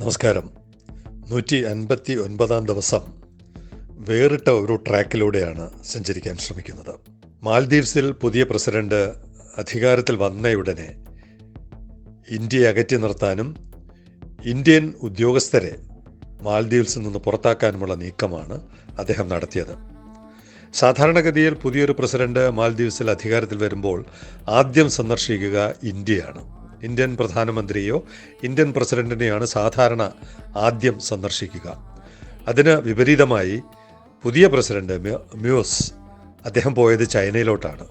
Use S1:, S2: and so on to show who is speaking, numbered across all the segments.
S1: നമസ്കാരം. നൂറ്റി അൻപത്തി ഒൻപതാം ദിവസം വേറിട്ട ഒരു ട്രാക്കിലൂടെയാണ് സഞ്ചരിക്കാൻ ശ്രമിക്കുന്നത്. മാൽദീവ്സിൽ പുതിയ പ്രസിഡന്റ് അധികാരത്തിൽ വന്നയുടനെ ഇന്ത്യയെ അകറ്റി നിർത്താനും ഇന്ത്യൻ ഉദ്യോഗസ്ഥരെ മാൽദീവ്സിൽ നിന്ന് പുറത്താക്കാനുമുള്ള നീക്കമാണ് അദ്ദേഹം നടത്തിയത്. സാധാരണഗതിയിൽ പുതിയൊരു പ്രസിഡന്റ് മാൽദീവ്സിൽ അധികാരത്തിൽ വരുമ്പോൾ ആദ്യം സന്ദർശിക്കുക ഇന്ത്യയാണ്. ഇന്ത്യൻ പ്രധാനമന്ത്രിയോ ഇന്ത്യൻ പ്രസിഡന്റിനെയാണ് സാധാരണ ആദ്യം സന്ദർശിക്കുക. അതിന് വിപരീതമായി പുതിയ പ്രസിഡന്റ് മ്യു- മ്യൂസ് അദ്ദേഹം പോയത് ചൈനയിലോട്ടാണ്.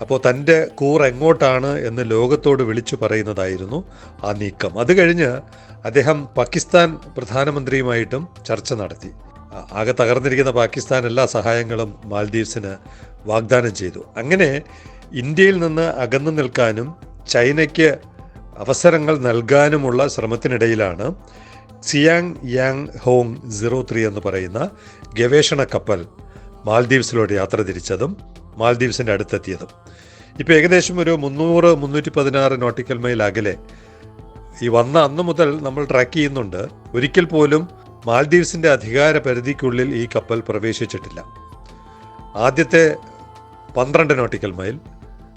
S1: അപ്പോൾ തന്റെ കൂർ എങ്ങോട്ടാണ് എന്ന് ലോകത്തോട് വിളിച്ചു പറയുന്നതായിരുന്നു ആ നീക്കം. അത് കഴിഞ്ഞ് അദ്ദേഹം പാകിസ്ഥാൻ പ്രധാനമന്ത്രിയുമായിട്ടും ചർച്ച നടത്തി. ആകെ തകർന്നിരിക്കുന്ന പാകിസ്ഥാൻ എല്ലാ സഹായങ്ങളും മാൽദീവ്സിന് വാഗ്ദാനം ചെയ്തു. അങ്ങനെ ഇന്ത്യയിൽ നിന്ന് അകന്നു നിൽക്കാനും ചൈനയ്ക്ക് അവസരങ്ങൾ നൽകാനുമുള്ള ശ്രമത്തിനിടയിലാണ് Xiang Yang Hong zero three എന്ന് പറയുന്ന ഗവേഷണ കപ്പൽ മാൽദ്വീപ്സിലൂടെ യാത്ര തിരിച്ചതും മാൽദ്വീപ്സിന്റെ അടുത്തെത്തിയതും. ഇപ്പോൾ ഏകദേശം ഒരു മുന്നൂറ് മുന്നൂറ്റി പതിനാറ് നോട്ടിക്കൽ മൈൽ അകലെ ഈ വന്ന അന്ന് മുതൽ നമ്മൾ ട്രാക്ക് ചെയ്യുന്നുണ്ട്. ഒരിക്കൽ പോലും മാൽദ്വീപ്സിന്റെ അധികാര പരിധിക്കുള്ളിൽ ഈ കപ്പൽ പ്രവേശിച്ചിട്ടില്ല. ആദ്യത്തെ പന്ത്രണ്ട് നോട്ടിക്കൽ മൈൽ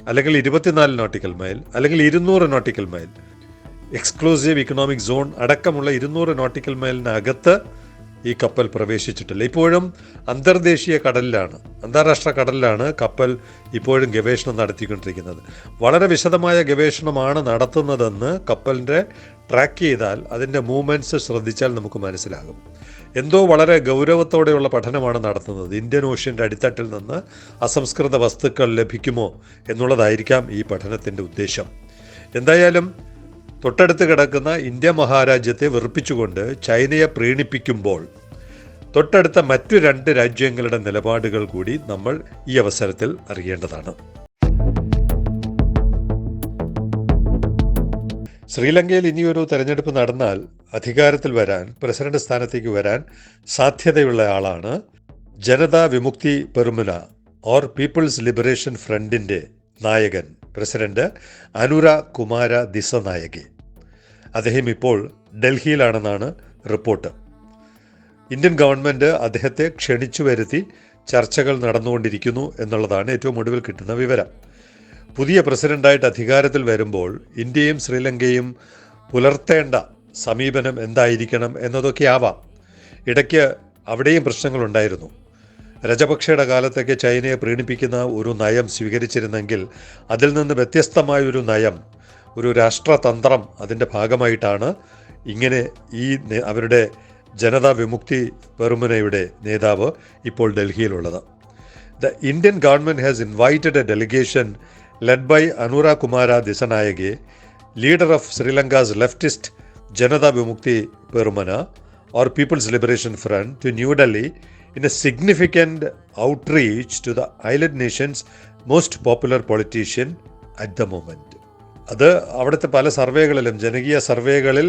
S1: അല്ലെങ്കിൽ ഇരുപത്തിനാല് നോട്ടിക്കൽ മൈൽ അല്ലെങ്കിൽ ഇരുന്നൂറ് nautical mile exclusive economic zone അടക്കമുള്ള ഇരുന്നൂറ് നോട്ടിക്കൽ മൈലിനകത്ത് ഈ കപ്പൽ പ്രവേശിച്ചിട്ടില്ല. ഇപ്പോഴും അന്തർദേശീയ കടലിലാണ് അന്താരാഷ്ട്ര കടലിലാണ് കപ്പൽ ഇപ്പോഴും ഗവേഷണം നടത്തിക്കൊണ്ടിരിക്കുന്നത്. വളരെ വിശദമായ ഗവേഷണമാണ് നടത്തുന്നതെന്ന് കപ്പലിന്റെ ട്രാക്ക് ചെയ്താൽ അതിന്റെ മൂവ്മെന്റ്സ് ശ്രദ്ധിച്ചാൽ നമുക്ക് മനസ്സിലാകും. എന്തോ വളരെ ഗൗരവത്തോടെയുള്ള പഠനമാണ് നടത്തുന്നത്. ഇന്ത്യൻ ഓഷ്യന്റെ അടിത്തട്ടിൽ നിന്ന് അസംസ്കൃത വസ്തുക്കൾ ലഭിക്കുമോ എന്നുള്ളതായിരിക്കാം ഈ പഠനത്തിന്റെ ഉദ്ദേശം. എന്തായാലും തൊട്ടടുത്ത് കിടക്കുന്ന ഇന്ത്യ മഹാരാജ്യത്തെ വെറുപ്പിച്ചുകൊണ്ട് ചൈനയെ പ്രീണിപ്പിക്കുമ്പോൾ തൊട്ടടുത്ത മറ്റു രണ്ട് രാജ്യങ്ങളുടെ നിലപാടുകൾ കൂടി നമ്മൾ ഈ അവസരത്തിൽ അറിയേണ്ടതാണ്. ശ്രീലങ്കയിൽ ഇനിയൊരു തെരഞ്ഞെടുപ്പ് നടന്നാൽ അധികാരത്തിൽ വരാൻ പ്രസിഡന്റ് സ്ഥാനത്തേക്ക് വരാൻ സാധ്യതയുള്ള ആളാണ് Janatha Vimukthi Peramuna or peoples liberation ഫ്രണ്ടിന്റെ നായകൻ പ്രസിഡന്റ് അനുര കുമാര ദിസനായകെ. അദ്ദേഹം ഇപ്പോൾ ഡൽഹിയിലാണെന്നാണ് റിപ്പോർട്ട്. ഇന്ത്യൻ ഗവൺമെന്റ് അദ്ദേഹത്തെ ക്ഷണിച്ചു വരുത്തി ചർച്ചകൾ നടന്നുകൊണ്ടിരിക്കുന്നു എന്നുള്ളതാണ് ഏറ്റവും ഒടുവിൽ കിട്ടുന്ന വിവരം. പുതിയ പ്രസിഡന്റായിട്ട് അധികാരത്തിൽ വരുമ്പോൾ ഇന്ത്യയും ശ്രീലങ്കയും പുലർത്തേണ്ട സമീപനം എന്തായിരിക്കണം എന്നതൊക്കെ ആവാം. ഇടയ്ക്ക് അവിടെയും പ്രശ്നങ്ങളുണ്ടായിരുന്നു. രജപക്ഷയുടെ കാലത്തൊക്കെ ചൈനയെ പ്രീണിപ്പിക്കുന്ന ഒരു നയം സ്വീകരിച്ചിരുന്നെങ്കിൽ അതിൽ നിന്ന് വ്യത്യസ്തമായ ഒരു നയം ഒരു രാഷ്ട്രതന്ത്രം അതിന്റെ ഭാഗമായിട്ടാണ് ഇങ്ങനെ ഈ അവരുടെ ജനതാ വിമുക്തി പെറുമുനയുടെ നേതാവ് ഇപ്പോൾ ഡൽഹിയിലുള്ളത്. The Indian government has invited a delegation led by Anura Kumara Dissanayake leader of Sri Lanka's leftist Janatha Vimukthi Peramuna or people's liberation front to New Delhi in a significant outreach to the island nation's most popular politician at the moment. അത് അവിടുത്തെ പല സർവേകളിലും ജനകീയ സർവേകളിൽ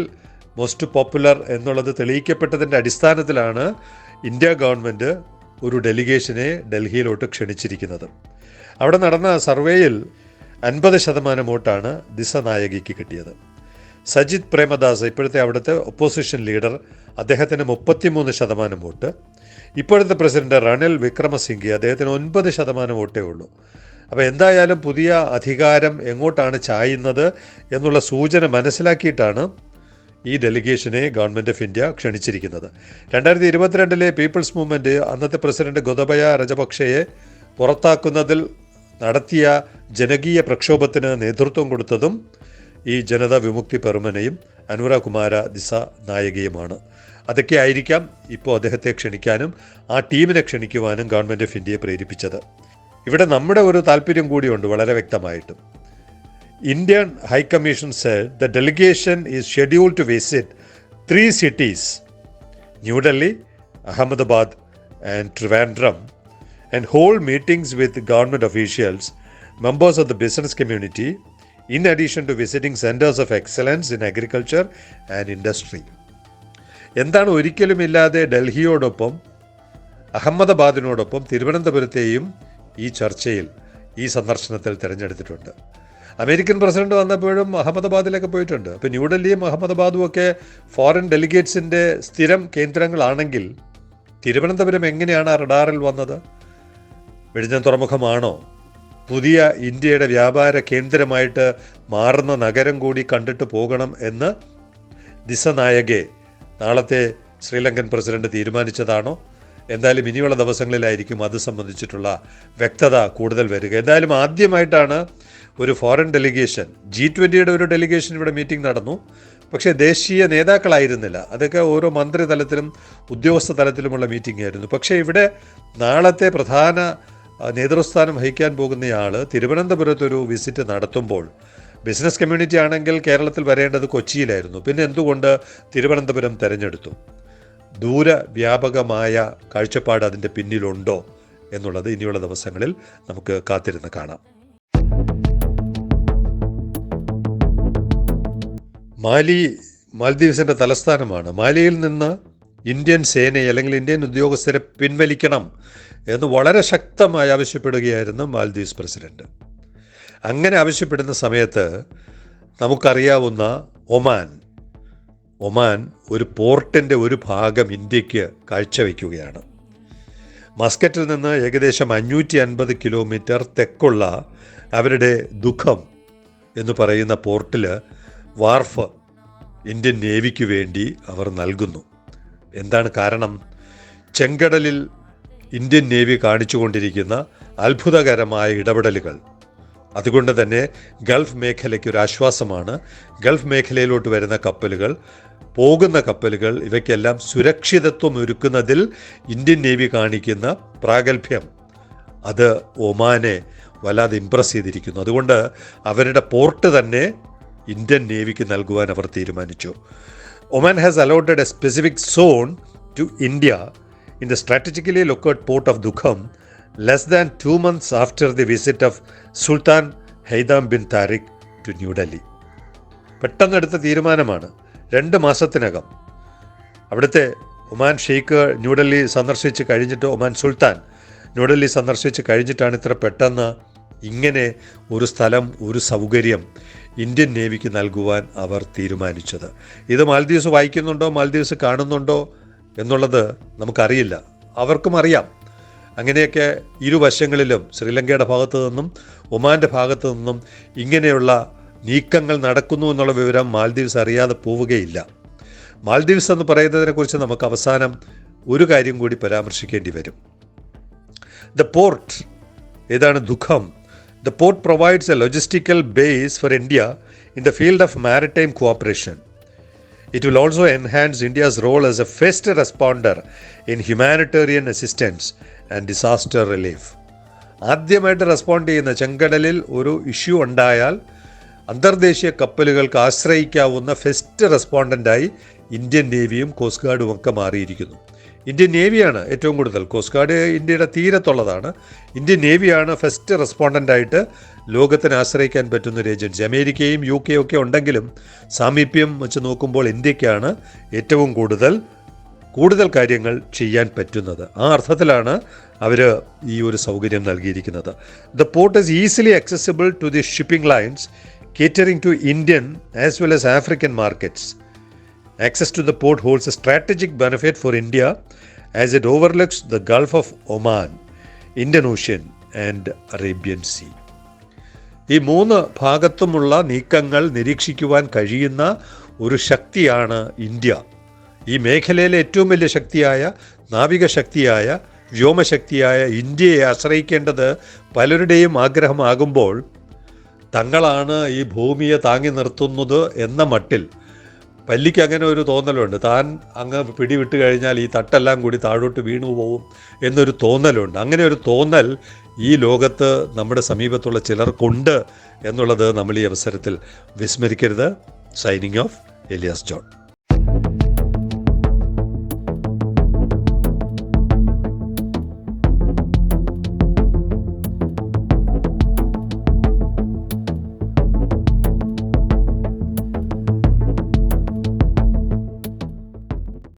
S1: most popular എന്നുള്ളത് തെളിയിക്കപ്പെട്ടതിന്റെ അടിസ്ഥാനത്തിലാണ് India government ഒരു ഡെലിഗേഷനെ ഡൽഹിയിലോട്ട് ക്ഷണിച്ചിരിക്കുന്നത് അവിടെ നടന്ന സർവേയിൽ അൻപത് ശതമാനം വോട്ടാണ് ദിസനായകിക്ക് കിട്ടിയത്. സജിത് പ്രേമദാസ് ഇപ്പോഴത്തെ അവിടുത്തെ ഒപ്പോസിഷൻ ലീഡർ അദ്ദേഹത്തിന് മുപ്പത്തിമൂന്ന് ശതമാനം വോട്ട്. ഇപ്പോഴത്തെ പ്രസിഡന്റ് റണിൽ വിക്രമസിംഗെ അദ്ദേഹത്തിന് ഒൻപത് ശതമാനം വോട്ടേ ഉള്ളൂ. അപ്പോൾ എന്തായാലും പുതിയ അധികാരം എങ്ങോട്ടാണ് ചായുന്നത് എന്നുള്ള സൂചന മനസ്സിലാക്കിയിട്ടാണ് ഈ ഡെലിഗേഷനെ ഗവൺമെന്റ് ഓഫ് ഇന്ത്യ ക്ഷണിച്ചിരിക്കുന്നത്. രണ്ടായിരത്തി ഇരുപത്തിരണ്ടിലെ പീപ്പിൾസ് മൂവ്മെന്റ് അന്നത്തെ പ്രസിഡന്റ് ഗോതബയ രജപക്ഷയെ പുറത്താക്കുന്നതിൽ നടത്തിയ ജനകീയ പ്രക്ഷോഭത്തിന് നേതൃത്വം കൊടുത്തതും ഈ ജനതാ വിമുക്തി പെർമനയും അനുര കുമാര ദിസ നായകയുമാണ്. അതൊക്കെ ആയിരിക്കാം ഇപ്പോൾ അദ്ദേഹത്തെ ക്ഷണിക്കാനും ആ ടീമിനെ ക്ഷണിക്കുവാനും ഗവൺമെന്റ് ഓഫ് ഇന്ത്യയെ പ്രേരിപ്പിച്ചത്. ഇവിടെ നമ്മുടെ ഒരു താല്പര്യം കൂടിയുണ്ട് വളരെ വ്യക്തമായിട്ടും. Indian high commission said the delegation is schedule to visit three cities New Delhi Ahmedabad and Trivandrum and hold meetings with government officials members of the business community, in addition to visiting centers of excellence in agriculture and industry. എന്താണ് ഒരിക്കലുമില്ലാതെ ഡൽഹിയോടൊപ്പം അഹമ്മദാബാദിനോടൊപ്പം തിരുവനന്തപുരത്തെയും ഈ ചർച്ചയിൽ ഈ സന്ദർശനത്തിൽ തിരഞ്ഞെടുത്തിട്ടുണ്ട്. American president വന്നപ്പോഴും അഹമ്മദാബാദിലൊക്കെ പോയിട്ടുണ്ട്. അപ്പോൾ ന്യൂഡൽഹിയും അഹമ്മദാബാദും ഒക്കെ foreign ഡെലിഗേറ്റ്സിന്റെ സ്ഥിരം കേന്ദ്രങ്ങളാണെങ്കിൽ തിരുവനന്തപുരം എങ്ങനെയാണ് റഡാറിൽ വന്നത്? വെടിഞ്ഞ തുറമുഖമാണോ? പുതിയ ഇന്ത്യയുടെ വ്യാപാര കേന്ദ്രമായിട്ട് മാറുന്ന നഗരം കൂടി കണ്ടിട്ട് പോകണം എന്ന് ദിസനായകെ നാളത്തെ ശ്രീലങ്കൻ പ്രസിഡന്റ് തീരുമാനിച്ചതാണോ? എന്തായാലും ഇനിയുള്ള ദിവസങ്ങളിലായിരിക്കും അത് സംബന്ധിച്ചിട്ടുള്ള വ്യക്തത കൂടുതൽ വരിക. എന്തായാലും ആദ്യമായിട്ടാണ് ഒരു ഫോറിൻ ഡെലിഗേഷൻ. ജി ട്വന്റിയുടെ ഒരു ഡെലിഗേഷൻ ഇവിടെ മീറ്റിംഗ് നടന്നു. പക്ഷേ ദേശീയ നേതാക്കളായിരുന്നില്ല. അതൊക്കെ ഓരോ മന്ത്രിതലത്തിലും ഉദ്യോഗസ്ഥ തലത്തിലുമുള്ള മീറ്റിംഗ് ആയിരുന്നു. പക്ഷേ ഇവിടെ നാളത്തെ പ്രധാന നേതൃസ്ഥാനം വഹിക്കാൻ പോകുന്നയാൾ തിരുവനന്തപുരത്ത് ഒരു വിസിറ്റ് നടത്തുമ്പോൾ ബിസിനസ് കമ്മ്യൂണിറ്റി ആണെങ്കിൽ കേരളത്തിൽ വരേണ്ടത് കൊച്ചിയിലായിരുന്നു. പിന്നെ എന്തുകൊണ്ട് തിരുവനന്തപുരം തിരഞ്ഞെടുത്തു? ദൂരവ്യാപകമായ കാഴ്ചപ്പാട് അതിന്റെ പിന്നിലുണ്ടോ എന്നുള്ളത് ഇനിയുള്ള ദിവസങ്ങളിൽ നമുക്ക് കാത്തിരുന്ന് കാണാം. മാലി മാലദ്വീപ്സിന്റെ തലസ്ഥാനമാണ്. മാലിയിൽ നിന്ന് ഇന്ത്യൻ സേനയെ അല്ലെങ്കിൽ ഇന്ത്യൻ ഉദ്യോഗസ്ഥരെ പിൻവലിക്കണം എന്ന് വളരെ ശക്തമായി ആവശ്യപ്പെടുകയായിരുന്നു മാൽദീവ്സ് പ്രസിഡന്റ്. അങ്ങനെ ആവശ്യപ്പെടുന്ന സമയത്ത് നമുക്കറിയാവുന്ന ഒമാൻ. ഒമാൻ ഒരു പോർട്ടിന്റെ ഒരു ഭാഗം ഇന്ത്യയ്ക്ക് കാഴ്ചവെക്കുകയാണ്. മസ്കറ്റിൽ നിന്ന് ഏകദേശം അഞ്ഞൂറ്റി അൻപത് കിലോമീറ്റർ തെക്കുള്ള അവരുടെ ദുഃഖം എന്ന് പറയുന്ന പോർട്ടിൽ വാർഫ് ഇന്ത്യൻ നേവിക്ക് വേണ്ടി അവർ നൽകുന്നു. എന്താണ് കാരണം? ചെങ്കടലിൽ ഇന്ത്യൻ നേവി കാണിച്ചുകൊണ്ടിരിക്കുന്ന അത്ഭുതകരമായ ഇടപെടലുകൾ. അതുകൊണ്ട് തന്നെ ഗൾഫ് മേഖലയ്ക്ക് ഒരു ആശ്വാസമാണ്. ഗൾഫ് മേഖലയിലോട്ട് വരുന്ന കപ്പലുകൾ പോകുന്ന കപ്പലുകൾ ഇവയ്ക്കെല്ലാം സുരക്ഷിതത്വം ഒരുക്കുന്നതിൽ ഇന്ത്യൻ നേവി കാണിക്കുന്ന പ്രാഗൽഭ്യം. അത് ഒമാനെ വല്ലാതെ ഇംപ്രസ് ചെയ്തിരിക്കുന്നു. അതുകൊണ്ട് അവരുടെ പോർട്ട് തന്നെ ഇന്ത്യൻ നേവിക്ക് നൽകുവാൻ അവർ തീരുമാനിച്ചു. Oman has allotted a specific zone to India in the strategically located port of Duqm less than two months after the visit of sultan Haitham bin Tariq to New Delhi പെട്ടെന്നെടുത്ത തീരുമാനമാണ് രണ്ട് മാസത്തിനകം. അവിടുത്തെ Oman Sheikh New Delhi സന്ദർശിച്ച് കഴിഞ്ഞിട്ട് Oman സുൽത്താൻ ന്യൂഡൽഹി സന്ദർശിച്ച് കഴിഞ്ഞിട്ടാണ് ഇത്ര പെട്ടെന്ന് ഇങ്ങനെ ഒരു സ്ഥലം ഒരു സൗകര്യം ഇന്ത്യൻ നേവിക്ക് നൽകുവാൻ അവർ തീരുമാനിച്ചത്. ഇത് മാൽദീവ്സ് വായിക്കുന്നുണ്ടോ മാൽദീവ്സ് കാണുന്നുണ്ടോ എന്നുള്ളത് നമുക്കറിയില്ല. അവർക്കും അറിയാം. അങ്ങനെയൊക്കെ ഇരുവശങ്ങളിലും ശ്രീലങ്കയുടെ ഭാഗത്തു നിന്നും ഒമാന്റെ ഭാഗത്തു നിന്നും ഇങ്ങനെയുള്ള നീക്കങ്ങൾ നടക്കുന്നു എന്നുള്ള വിവരം മാൽദീവ്സ് അറിയാതെ പോവുകയില്ല. മാൽദീവ്സ് എന്ന് പറയുന്നതിനെക്കുറിച്ച് നമുക്ക് അവസാനം ഒരു കാര്യം കൂടി പരാമർശിക്കേണ്ടി വരും. ദ പോർട്ട് ഏതാണ് Duqm? The port provides a logistical base for India in the field of maritime cooperation It will also enhance India's role as a first responder in humanitarian assistance and disaster relief. ആദ്യമായിട്ട് respond ചെയ്യുന്ന ചെങ്കടലിൽ ഒരു issue ഉണ്ടായാൽ അന്തർദേശീയ കപ്പലുകൾക്ക് ആശ്രയിക്കാവുന്ന first റെസ്പോണ്ടന്റായി Indian നേവിയും കോസ്റ്റ് ഗാർഡും ഒക്കെ മാറിയിരിക്കുന്നു ഇന്ത്യൻ നേവിയാണ് ഏറ്റവും കൂടുതൽ. കോസ്റ്റ് ഗാർഡ് ഇന്ത്യയുടെ തീരത്തുള്ളതാണ്. ഇന്ത്യൻ നേവിയാണ് ഫസ്റ്റ് റെസ്പോണ്ടന്റായിട്ട് ലോകത്തിന് ആശ്രയിക്കാൻ പറ്റുന്ന ഒരു ഏജൻസി അമേരിക്കയും യു കെയും ഒക്കെ ഉണ്ടെങ്കിലും സാമീപ്യം വെച്ച് നോക്കുമ്പോൾ ഇന്ത്യക്കാണ് ഏറ്റവും കൂടുതൽ കൂടുതൽ കാര്യങ്ങൾ ചെയ്യാൻ പറ്റുന്നത്. ആ അർത്ഥത്തിലാണ് അവർ ഈ ഒരു സൗകര്യം നൽകിയിരിക്കുന്നത്. The port is easily accessible to the shipping lines catering to Indian as well as African markets Access to the port holds a strategic benefit for India. As it overlooks the Gulf of Oman, Indian Ocean, and Arabian sea ഈ മൂന്ന് ഭാഗത്തുമുള്ള നീക്കങ്ങൾ നിരീക്ഷിക്കുവാൻ കഴിയുന്ന ഒരു ശക്തിയാണ് India. ഈ മേഖലയിലെ ഏറ്റവും വലിയ ശക്തിയായ നാവിക ശക്തിയായ വ്യോമശക്തിയായ ഇന്ത്യയെ ആശ്രയിക്കേണ്ടത് പലരുടെയും ആഗ്രഹമാകുമ്പോൾ തങ്ങളാണ് ഈ ഭൂമിയെ താങ്ങി നിർത്തുന്നത് എന്ന മട്ടിൽ പല്ലിക്ക് അങ്ങനെ ഒരു തോന്നലുണ്ട്. താൻ അങ്ങ് പിടിവിട്ട് കഴിഞ്ഞാൽ ഈ തട്ടെല്ലാം കൂടി താഴോട്ട് വീണു പോവും എന്നൊരു തോന്നലുണ്ട്. അങ്ങനെ ഒരു തോന്നൽ ഈ ലോകത്ത് നമ്മുടെ സമീപത്തുള്ള ചിലർക്കുണ്ട് എന്നുള്ളത് നമ്മൾ ഈ അവസരത്തിൽ വിസ്മരിക്കരുത്. Signing off Elias John